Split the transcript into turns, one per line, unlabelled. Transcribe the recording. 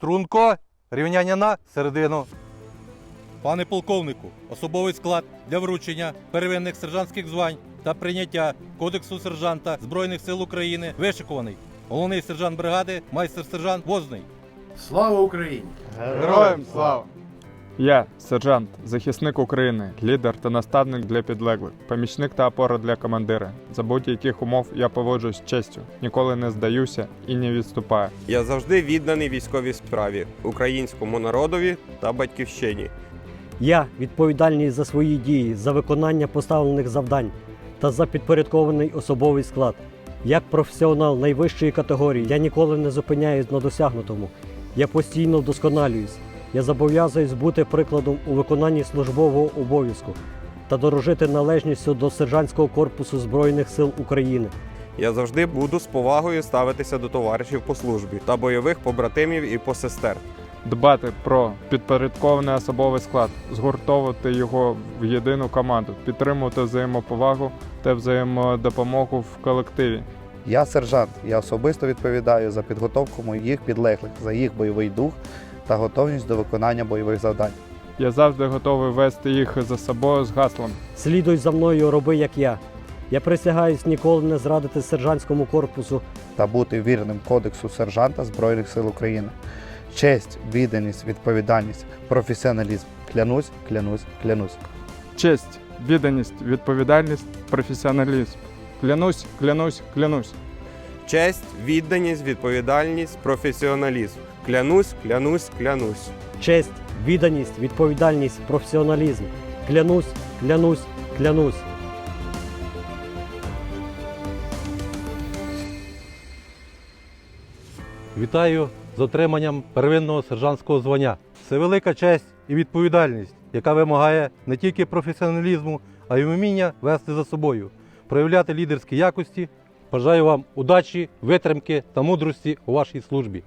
Струнко, рівняння на середину. Пане полковнику, особовий склад для вручення первинних сержантських звань та прийняття Кодексу сержанта Збройних сил України вишикуваний. Головний сержант бригади, майстер-сержант Возний.
Слава Україні!
Героям слава! Я, сержант, захисник України, лідер та наставник для підлеглих, помічник та опора для командира. За будь-яких умов я поводжусь з честю, ніколи не здаюся і не відступаю.
Я завжди відданий військовій справі, українському народові та батьківщині.
Я відповідальний за свої дії, за виконання поставлених завдань та за підпорядкований особовий склад. Як професіонал найвищої категорії, я ніколи не зупиняюсь на досягнутому. Я постійно вдосконалююсь. Я зобов'язуюсь бути прикладом у виконанні службового обов'язку та дорожити належністю до сержантського корпусу Збройних сил України.
Я завжди буду з повагою ставитися до товаришів по службі та бойових побратимів і посестер.
Дбати про підпорядкований особовий склад, згуртовувати його в єдину команду, підтримувати взаємоповагу та взаємодопомогу в колективі.
Я сержант. Я особисто відповідаю за підготовку моїх підлеглих, за їх бойовий дух та готовність до виконання бойових завдань.
Я завжди готовий вести їх за собою з гаслом.
Слідуй за мною, роби як я. Я присягаюсь ніколи не зрадити сержантському корпусу
та бути вірним кодексу сержанта Збройних сил України. Честь, відданість, відповідальність, професіоналізм. Клянусь, клянусь, клянусь.
Честь, відданість, відповідальність, професіоналізм. Клянусь, клянусь, клянусь.
Честь, відданість, відповідальність, професіоналізм. Клянусь, клянусь, клянусь.
честь, відданість, відповідальність, професіоналізм. Клянусь, клянусь, клянусь.
Вітаю з отриманням первинного сержантського звання. Це велика честь і відповідальність, яка вимагає не тільки професіоналізму, а й вміння вести за собою, проявляти лідерські якості. Бажаю вам удачі, витримки та мудрості у вашій службі.